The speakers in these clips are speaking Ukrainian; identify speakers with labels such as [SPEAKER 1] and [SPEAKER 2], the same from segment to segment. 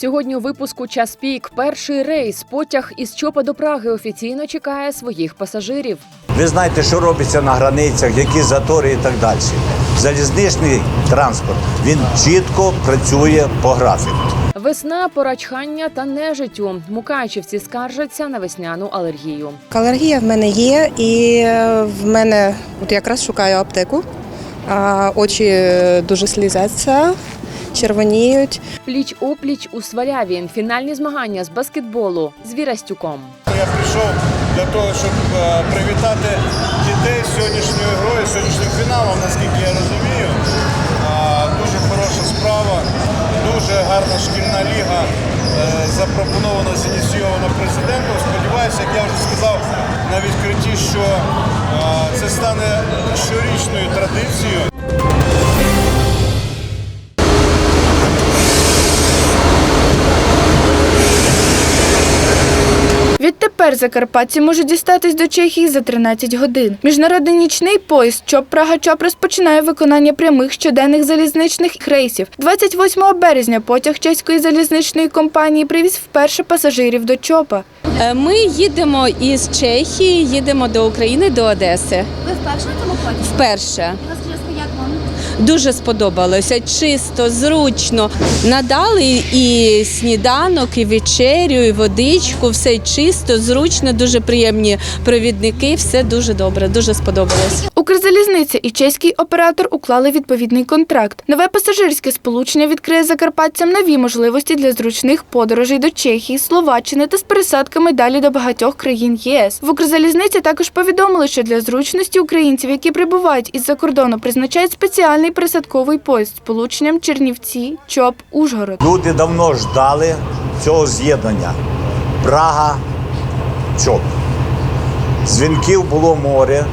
[SPEAKER 1] Сьогодні у випуску час пік. Перший рейс потяг із Чопа до Праги офіційно чекає своїх пасажирів.
[SPEAKER 2] Ви знаєте, що робиться на границях, які затори і так далі. Залізничний транспорт він чітко працює по графіку.
[SPEAKER 1] Весна, пора чхання та нежиттю. Мукачівці скаржаться на весняну алергію.
[SPEAKER 3] Алергія в мене є, і е, в мене от якраз шукаю аптеку. А, очі е, дуже слізаться, червоніють.
[SPEAKER 1] Пліч опліч у Сваляві. Фінальні змагання з баскетболу з Вірастюком.
[SPEAKER 4] Я прийшов для того, щоб е, привітати дітей з сьогоднішньою грою, сьогоднішнім фіналом, наскільки я розумію. Дуже хороша справа, дуже гарна шкільна ліга е, запропонована, зініційована президентом. Сподіваюся, як я вже сказав на відкритті, що е, це стане щорічною традицією.
[SPEAKER 5] Відтепер закарпатці можуть дістатись до Чехії за 13 годин. Міжнародний нічний поїзд ЧОП Прага ЧОП розпочинає виконання прямих щоденних залізничних рейсів. 28 березня потяг чеської залізничної компанії привіз вперше пасажирів до ЧОПа.
[SPEAKER 6] Е, Ми їдемо із Чехії, їдемо до України, до Одеси.
[SPEAKER 7] Ви вперше на цьому потязі?
[SPEAKER 6] Вперше? Дуже сподобалося, чисто, зручно. Надали і сніданок, і вечерю, і водичку. Все чисто, зручно, дуже приємні провідники. Все дуже добре, дуже сподобалось.
[SPEAKER 5] Укрзалізниця і чеський оператор уклали відповідний контракт. Нове пасажирське сполучення відкриє закарпатцям нові можливості для зручних подорожей до Чехії, Словаччини та з пересадками далі до багатьох країн ЄС. В Укрзалізниці також повідомили, що для зручності українців, які прибувають із-за кордону, призначають спеціальний пересадковий поїзд з полученням Чернівці, ЧОП, Ужгород.
[SPEAKER 2] Люди давно ждали цього з'єднання. Прага, ЧОП. Дзвінків було море.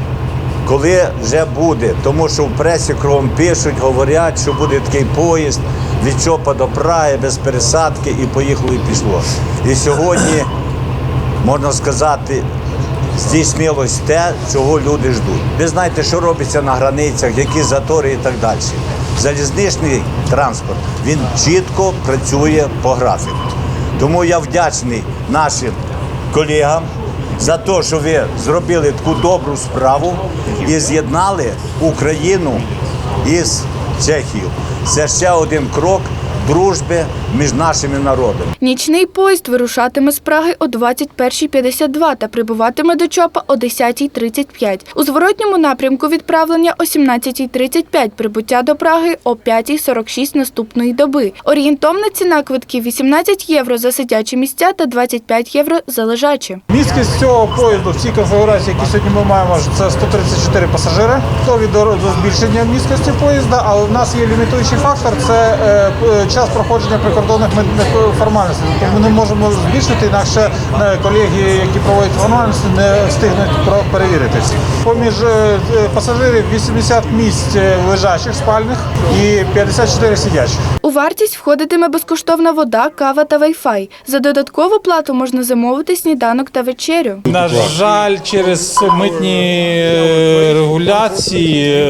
[SPEAKER 2] Коли вже буде, тому що в пресі кругом пишуть, говорять, що буде такий поїзд від Чопа до Праги без пересадки і поїхало і пішло. І сьогодні, можна сказати, здійснилось те, чого люди ждуть. Ви знаєте, що робиться на границях, які затори і так далі. Залізничний транспорт він чітко працює по графіку. Тому я вдячний нашим колегам за те, що ви зробили таку добру справу і з'єднали Україну із Чехією. Це ще один крок дружби між нашими народами.
[SPEAKER 5] Нічний поїзд вирушатиме з Праги о 21.52 та прибуватиме до ЧОПа о 10.35. У зворотньому напрямку відправлення о 17.35, прибуття до Праги о 5.46 наступної доби. Орієнтовна ціна квитків 18 євро за сидячі місця та 25 євро за лежачі.
[SPEAKER 8] Місткість цього поїзду в цій конфігурації, які сьогодні ми маємо, це 134 пасажири. Готові до, до збільшення місткості поїзда, але в нас є лімітуючий фактор це е, п- час проходження прикордонних формальностей. Тобто ми не можемо збільшити, інакше е, колеги, які проводять формальності, не встигнуть перевірити всіх. Поміж е, е, пасажирів 80 місць лежачих спальних і 54 сидячих.
[SPEAKER 5] У вартість входитиме безкоштовна вода, кава та вайфай. За додаткову плату можна замовити сніданок та вечерю.
[SPEAKER 8] На жаль, через митні регуляції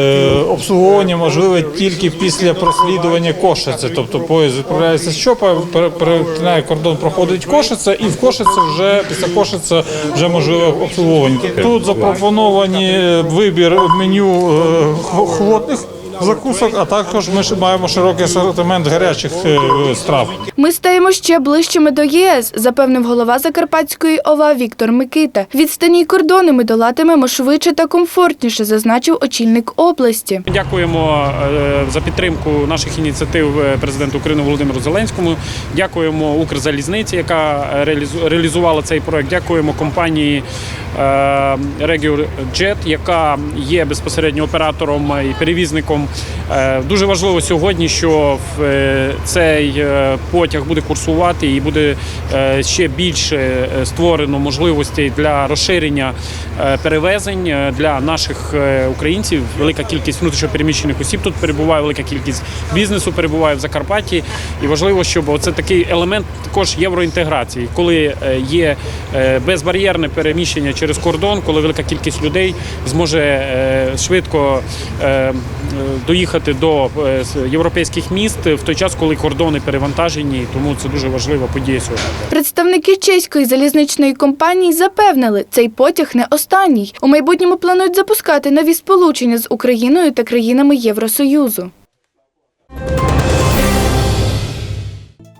[SPEAKER 8] обслуговування можливе тільки після прослідування Кошице. Тобто поїзд відправляється з ЧОПа, перетинає кордон, проходить Кошиця, і в Кошице вже після Кошиця вже можливе обслуговування. Тут запропоновані вибір меню е, холодних закусок, а також ми маємо широкий асортимент гарячих е, страв.
[SPEAKER 5] Ми стаємо ще ближчими до ЄС, запевнив голова Закарпатської ОВА Віктор Микита. Відстані кордони ми долатимемо швидше та комфортніше, зазначив очільник області.
[SPEAKER 9] Дякуємо е, за підтримку наших ініціатив е, президенту України Володимиру Зеленському. Дякуємо Укрзалізниці, яка реалізу- реалізувала цей проект. Дякуємо компанії RegioJet, яка є безпосередньо оператором і перевізником. Е, Дуже важливо сьогодні, що е, цей е, потяг буде курсувати і буде ще більше створено можливостей для розширення перевезень для наших українців. Велика кількість внутрішньопереміщених осіб тут перебуває, велика кількість бізнесу перебуває в Закарпатті. І важливо, щоб це такий елемент також євроінтеграції, коли є безбар'єрне переміщення через кордон, коли велика кількість людей зможе швидко доїхати до е, європейських міст в той час, коли кордони перевантажені. Тому це дуже важлива подія сьогодні.
[SPEAKER 5] Представники чеської залізничної компанії запевнили, цей потяг не останній. У майбутньому планують запускати нові сполучення з Україною та країнами Євросоюзу.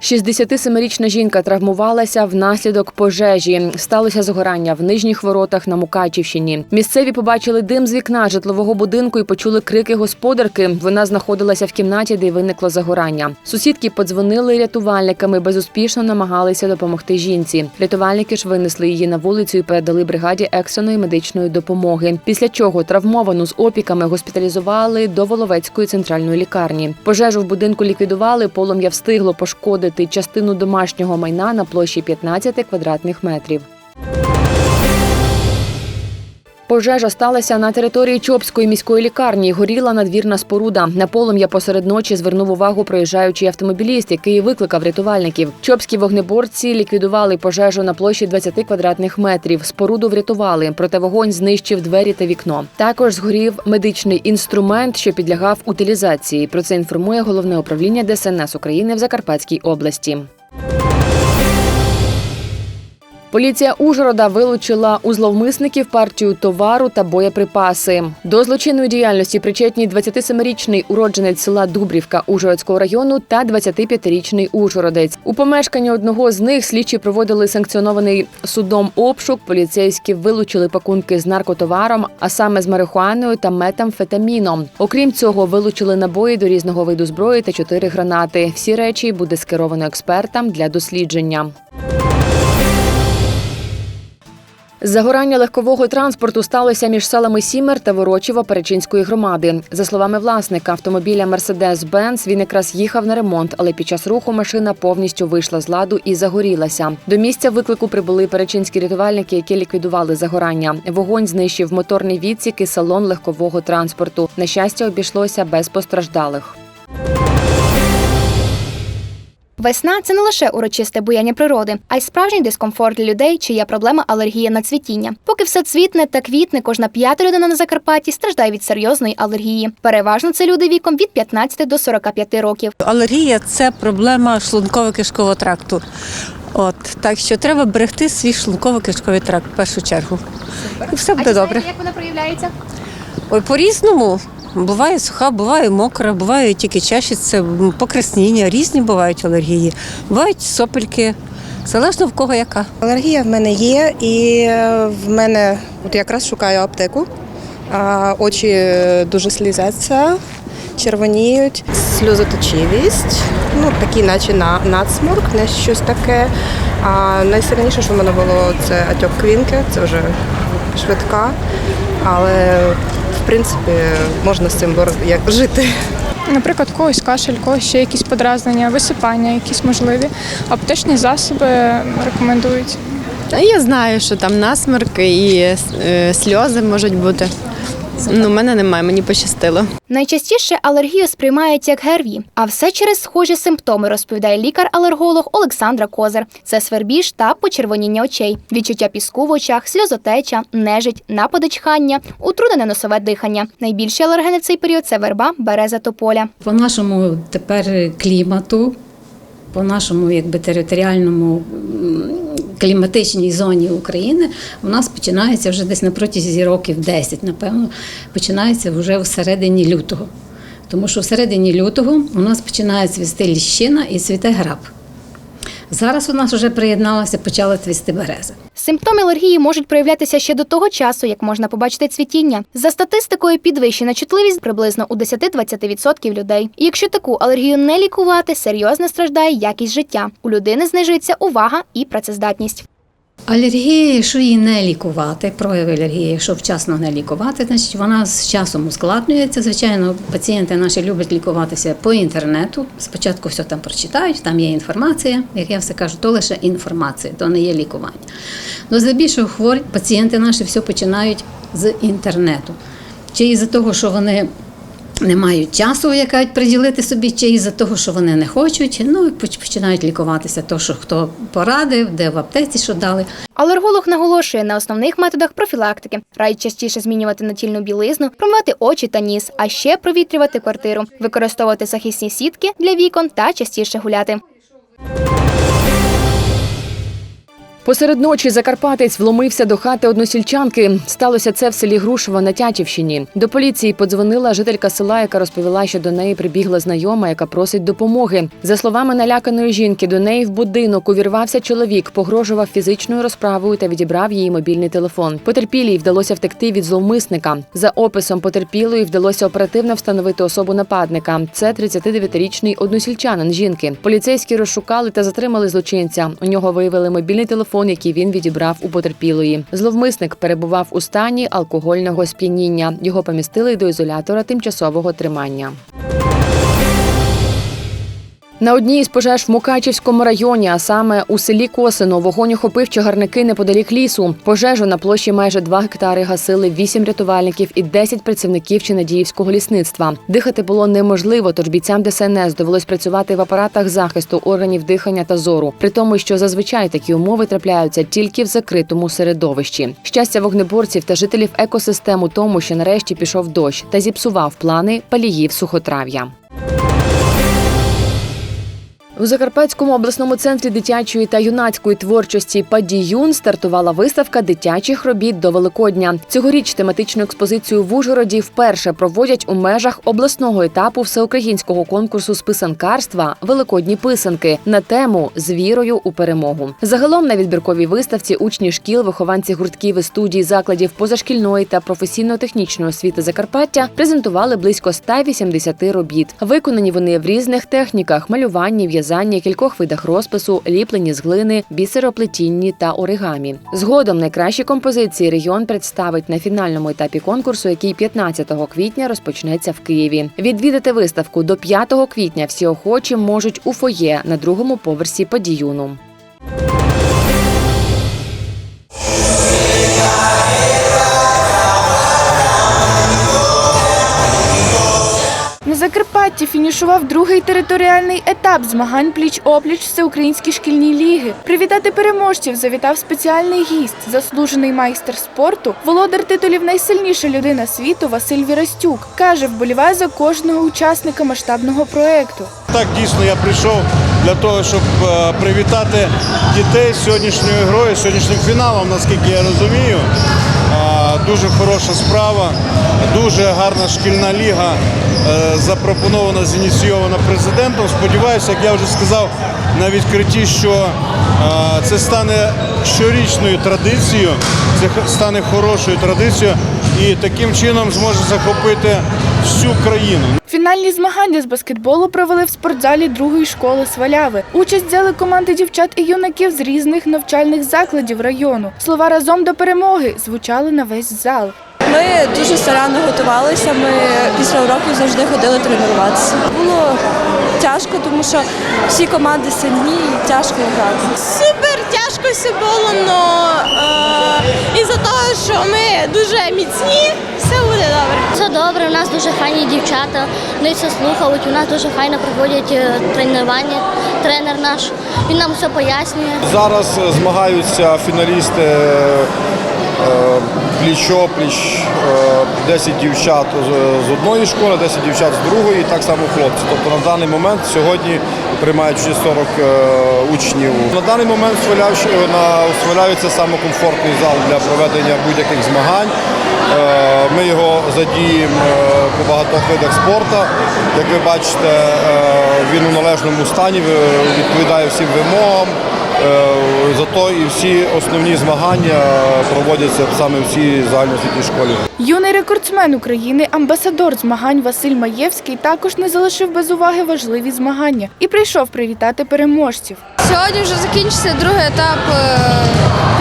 [SPEAKER 1] 67-річна жінка травмувалася внаслідок пожежі. Сталося згорання в нижніх воротах на Мукачівщині. Місцеві побачили дим з вікна житлового будинку і почули крики господарки. Вона знаходилася в кімнаті, де виникло загорання. Сусідки подзвонили рятувальниками, безуспішно намагалися допомогти жінці. Рятувальники ж винесли її на вулицю і передали бригаді екстреної медичної допомоги. Після чого травмовану з опіками госпіталізували до Воловецької центральної лікарні. Пожежу в будинку ліквідували. Полум'я встигло пошкодити частину домашнього майна на площі 15 квадратних метрів. Пожежа сталася на території Чопської міської лікарні. Горіла надвірна споруда. На полум'я посеред ночі звернув увагу проїжджаючий автомобіліст, який викликав рятувальників. Чопські вогнеборці ліквідували пожежу на площі 20 квадратних метрів. Споруду врятували, проте вогонь знищив двері та вікно. Також згорів медичний інструмент, що підлягав утилізації. Про це інформує головне управління ДСНС України в Закарпатській області. Поліція Ужгорода вилучила у зловмисників партію товару та боєприпаси. До злочинної діяльності причетні 27-річний уродженець села Дубрівка Ужгородського району та 25-річний ужгородець. У помешканні одного з них слідчі проводили санкціонований судом обшук. Поліцейські вилучили пакунки з наркотоваром, а саме з марихуаною та метамфетаміном. Окрім цього, вилучили набої до різного виду зброї та чотири гранати. Всі речі буде скеровано експертам для дослідження. Загорання легкового транспорту сталося між селами Сімер та Ворочево Перечинської громади. За словами власника автомобіля Mercedes-Benz, він якраз їхав на ремонт, але під час руху машина повністю вийшла з ладу і загорілася. До місця виклику прибули перечинські рятувальники, які ліквідували загорання. Вогонь знищив моторний відсік і салон легкового транспорту. На щастя, обійшлося без постраждалих.
[SPEAKER 7] Весна це не лише урочисте буяння природи, а й справжній дискомфорт для людей, чия проблема алергія на цвітіння. Поки все цвітне та квітне, кожна п'ята людина на Закарпатті страждає від серйозної алергії. Переважно це люди віком від 15 до 45 років.
[SPEAKER 10] Алергія це проблема шлунково-кишкового тракту. От так що треба берегти свій шлунково-кишковий тракт в першу чергу. І все буде добре.
[SPEAKER 7] як вона проявляється?
[SPEAKER 10] Ой, по-різному. Буває суха, буває мокра, буває тільки чашиться, м, покраснення, різні бувають алергії. Бувають сопельки, залежно в кого яка.
[SPEAKER 3] Алергія в мене є, і е, в мене от якраз шукаю аптеку. А, очі е, дуже слізяться, червоніють, сльозоточивість, ну такі, наче на надсморк, не щось таке. А найсильніше, що в мене було, це атьок квінки, це вже швидка. Але в принципі можна з цим як жити.
[SPEAKER 11] Наприклад, когось кашель, когось ще якісь подразнення, висипання, якісь можливі. Аптечні засоби рекомендують.
[SPEAKER 12] Я знаю, що там насмерки і е, сльози можуть бути. Ну, мене немає, мені пощастило.
[SPEAKER 7] Найчастіше алергію сприймають як ГРВІ, а все через схожі симптоми, розповідає лікар-алерголог Олександра Козир. Це свербіж та почервоніння очей, відчуття піску в очах, сльозотеча, нежить, напади чхання, утруднене носове дихання. Найбільші алергени в цей період це верба, береза, тополя.
[SPEAKER 13] По нашому тепер клімату, по нашому якби територіальному кліматичній зоні України, у нас починається вже десь на протязі років 10, напевно, починається вже в середині лютого. Тому що в середині лютого у нас починає цвісти ліщина і цвіте граб. Зараз у нас вже приєдналася, почала цвісти береза.
[SPEAKER 7] Симптоми алергії можуть проявлятися ще до того часу, як можна побачити цвітіння. За статистикою, підвищена чутливість приблизно у 10-20% людей. І якщо таку алергію не лікувати, серйозно страждає якість життя. У людини знижується увага і працездатність.
[SPEAKER 13] Алергія, якщо її не лікувати, прояви алергії, якщо вчасно не лікувати, значить вона з часом ускладнюється. Звичайно, пацієнти наші люблять лікуватися по інтернету. Спочатку все там прочитають, там є інформація. Як я все кажу, то лише інформація, то не є лікування. Ну, здебільшого хворі пацієнти наші все починають з інтернету. Чи із-за того, що вони не мають часу, як кажуть, приділити собі чи із-за того, що вони не хочуть. Ну і починають лікуватися, то що хто порадив, де в аптеці що дали.
[SPEAKER 7] Алерголог наголошує на основних методах профілактики. Радить частіше змінювати натільну білизну, промивати очі та ніс, а ще провітрювати квартиру, використовувати захисні сітки для вікон та частіше гуляти.
[SPEAKER 1] Посеред ночі Закарпатець вломився до хати односільчанки. Сталося це в селі Грушево на Тячівщині. До поліції подзвонила жителька села, яка розповіла, що до неї прибігла знайома, яка просить допомоги. За словами наляканої жінки, до неї в будинок увірвався чоловік, погрожував фізичною розправою та відібрав її мобільний телефон. Потерпілій вдалося втекти від зловмисника. За описом потерпілої вдалося оперативно встановити особу нападника. Це 39-річний односільчанин жінки. Поліцейські розшукали та затримали злочинця. У нього виявили мобільний телефон, який він відібрав у потерпілої. Зловмисник перебував у стані алкогольного сп'яніння. Його помістили до ізолятора тимчасового тримання. На одній із пожеж в Мукачівському районі, а саме у селі Косино, вогонь охопив чагарники неподалік лісу. Пожежу на площі майже 2 гектари гасили 8 рятувальників і 10 працівників Чинадіївського лісництва. Дихати було неможливо, тож бійцям ДСНС довелось працювати в апаратах захисту органів дихання та зору, при тому, що зазвичай такі умови трапляються тільки в закритому середовищі. Щастя вогнеборців та жителів екосистем у тому, що нарешті пішов дощ та зіпсував плани паліїв сухотрав'я. У Закарпатському обласному центрі дитячої та юнацької творчості Падіюн стартувала виставка дитячих робіт до Великодня. Цьогоріч тематичну експозицію в Ужгороді вперше проводять у межах обласного етапу всеукраїнського конкурсу з писанкарства Великодні писанки на тему з вірою у перемогу. Загалом на відбірковій виставці учні шкіл, вихованці гуртків і студій закладів позашкільної та професійно-технічної освіти Закарпаття презентували близько 180 робіт. Виконані вони в різних техніках: малюванні, в'язанні, кількох видах розпису, ліплені з глини, бісероплетінні та оригамі. Згодом найкращі композиції регіон представить на фінальному етапі конкурсу, який 15 квітня розпочнеться в Києві. Відвідати виставку до 5 квітня всі охочі можуть у фоє на другому поверсі подіюну.
[SPEAKER 5] Закарпатті фінішував другий територіальний етап змагань пліч-опліч всеукраїнські шкільні ліги. Привітати переможців завітав спеціальний гість, заслужений майстер спорту, володар титулів найсильніша людина світу Василь Вірастюк. Каже, вболіває за кожного учасника масштабного проекту.
[SPEAKER 4] Так дійсно я прийшов для того, щоб е, привітати дітей сьогоднішньою грою, сьогоднішнім фіналом, наскільки я розумію. Дуже хороша справа, дуже гарна шкільна ліга е, запропонована, зініційована президентом. Сподіваюся, як я вже сказав на відкритті, що е, це стане щорічною традицією, це стане хорошою традицією і таким чином зможе захопити всю країну.
[SPEAKER 5] Фінальні змагання з баскетболу провели в спортзалі другої школи Сваляви. Участь взяли команди дівчат і юнаків з різних навчальних закладів району. Слова разом до перемоги звучали на весь зал.
[SPEAKER 14] Ми дуже старанно готувалися. Ми після уроків завжди ходили тренуватися. Було тяжко, тому що всі команди сильні і тяжко грати.
[SPEAKER 15] Супер тяжко все було, але із-за того, що ми дуже міцні, все буде добре.
[SPEAKER 16] Все добре, у нас дуже файні дівчата, вони все слухають, у нас дуже файно проводять е, тренування. Тренер наш, він нам все пояснює.
[SPEAKER 17] Зараз е, змагаються фіналісти е, пліч-опліч, е, 10 дівчат з- одної школи, 10 дівчат з другої, і так само хлопці. Тобто на даний момент сьогодні приймають вже 40 е, учнів. На даний момент на саме комфортний зал для проведення будь-яких змагань. Е, Ми його задіємо е, по багатьох видах спорту. Як ви бачите, е, він у належному стані, е, відповідає всім вимогам. Е, Зато і всі основні змагання проводяться саме в цій загальноосвітній школі.
[SPEAKER 5] Юний рекордсмен України, амбасадор змагань Василь Маєвський також не залишив без уваги важливі змагання і прийшов привітати переможців.
[SPEAKER 18] Сьогодні вже закінчиться другий етап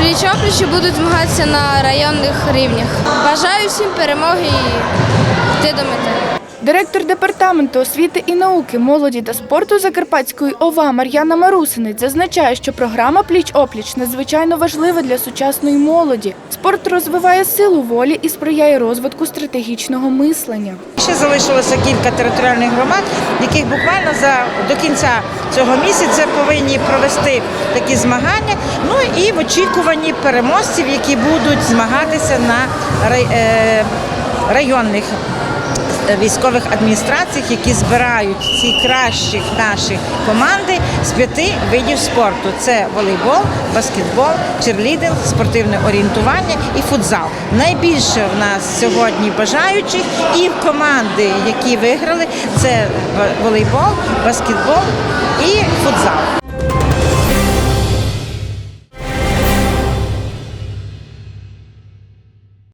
[SPEAKER 18] пліч-опліч і будуть змагатися на районних рівнях. Бажаю всім перемоги і йти до мети.
[SPEAKER 5] Директор департаменту освіти і науки, молоді та спорту Закарпатської ОВА Мар'яна Марусинець зазначає, що програма Пліч-опліч надзвичайно важлива для сучасної молоді. Спорт розвиває силу волі і сприяє розвитку стратегічного мислення.
[SPEAKER 19] Ще залишилося кілька територіальних громад, яких буквально за до кінця цього місяця повинні провести такі змагання. Ну і в очікуванні переможців, які будуть змагатися на е, районних військових адміністраціях, які збирають ці кращих наших команди з п'яти видів спорту: це волейбол, баскетбол, черлідинг, спортивне орієнтування і футзал. Найбільше в нас сьогодні бажаючих і команди, які виграли, це волейбол, баскетбол і футзал.